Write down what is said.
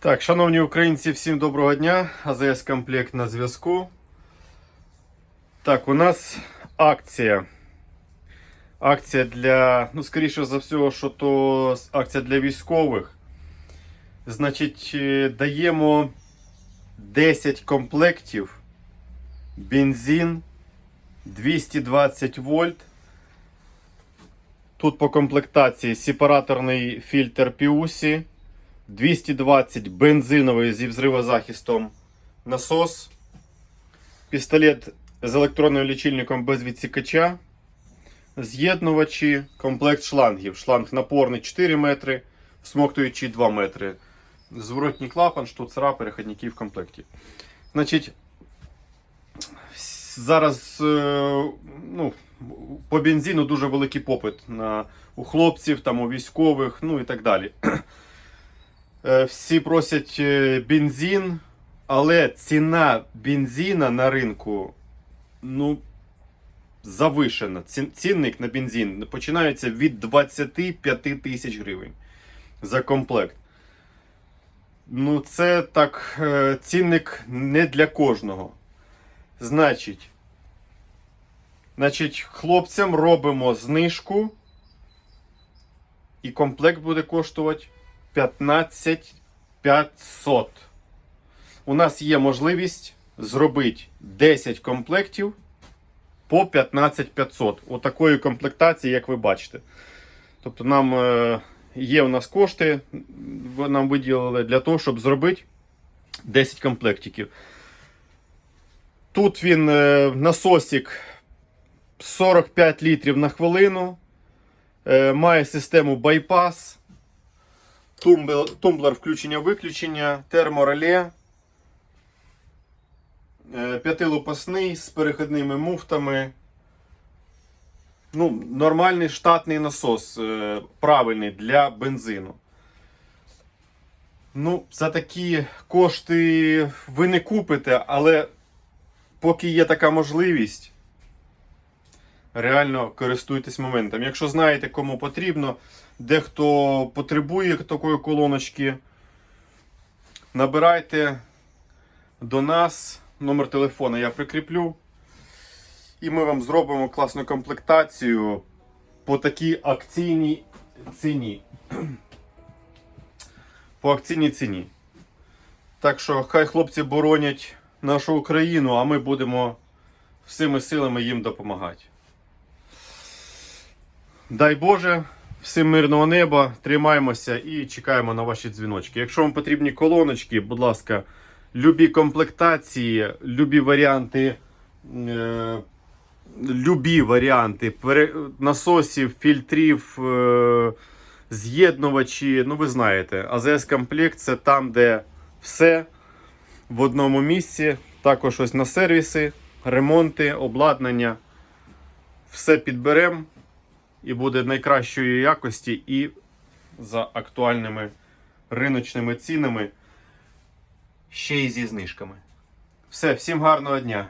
Так, шановні українці, всім доброго дня. АЗС комплект на зв'язку. Так, у нас акція. Акція для, ну, скоріше за все, що то акція для військових. Значить, е, даємо 10 комплектів. Бензин 220 вольт. Тут по комплектації сепараторний фільтр Піусі. 220 бензиновий зі взривозахистом насос, пістолет з електронним лічильником без відсікача, з'єднувачі, комплект шлангів. Шланг напорний 4 метри, всмоктуючий 2 метри. Зворотній клапан, штуцера, переходники в комплекті. Значить, зараз е, ну, по бензину дуже великий попит на, у хлопців, там, у військових, ну і так далі. Е, Всі просять е, бензин, але ціна бензина на ринку ну, завишена. Цінник на бензин починається від 25 тисяч гривень за комплект. Ну, це так, е, цінник не для кожного. Значить, значить, хлопцям робимо знижку, і комплект буде коштувати 15 500. У нас є можливість зробити 10 комплектів по 15 500. Отакої комплектації, як ви бачите. Тобто нам е, є у нас кошти, нам виділили для того, щоб зробити 10 комплектиків. Тут він е, насосик 45 літрів на хвилину. Е, має систему байпас. Тумбл- Тумблер включення-виключення, термореле. е, П'ятилопасний з перехідними муфтами. Ну, нормальний штатний насос, е, правильний для бензину. Ну, за такі кошти ви не купите, але поки є така можливість, реально користуйтесь моментом. Якщо знаєте, кому потрібно, дехто потребує такої колоночки, набирайте до нас. Номер телефона я прикріплю. І ми вам зробимо класну комплектацію по такій акційній ціні. По акційній ціні. Так що хай хлопці боронять нашу Україну, а ми будемо всіми силами їм допомагати. Дай Боже, всім мирного неба, тримаємося і чекаємо на ваші дзвіночки. Якщо вам потрібні колоночки, будь ласка, любі комплектації, любі варіанти, е, любі варіанти насосів, фільтрів, е, з'єднувачі. Ну, ви знаєте, АЗС комплект це там, де все в одному місці. Також ось на сервіси, ремонти, обладнання. Все підберемо і буде найкращої якості і за актуальними риночними цінами, ще й зі знижками. Все, всім гарного дня!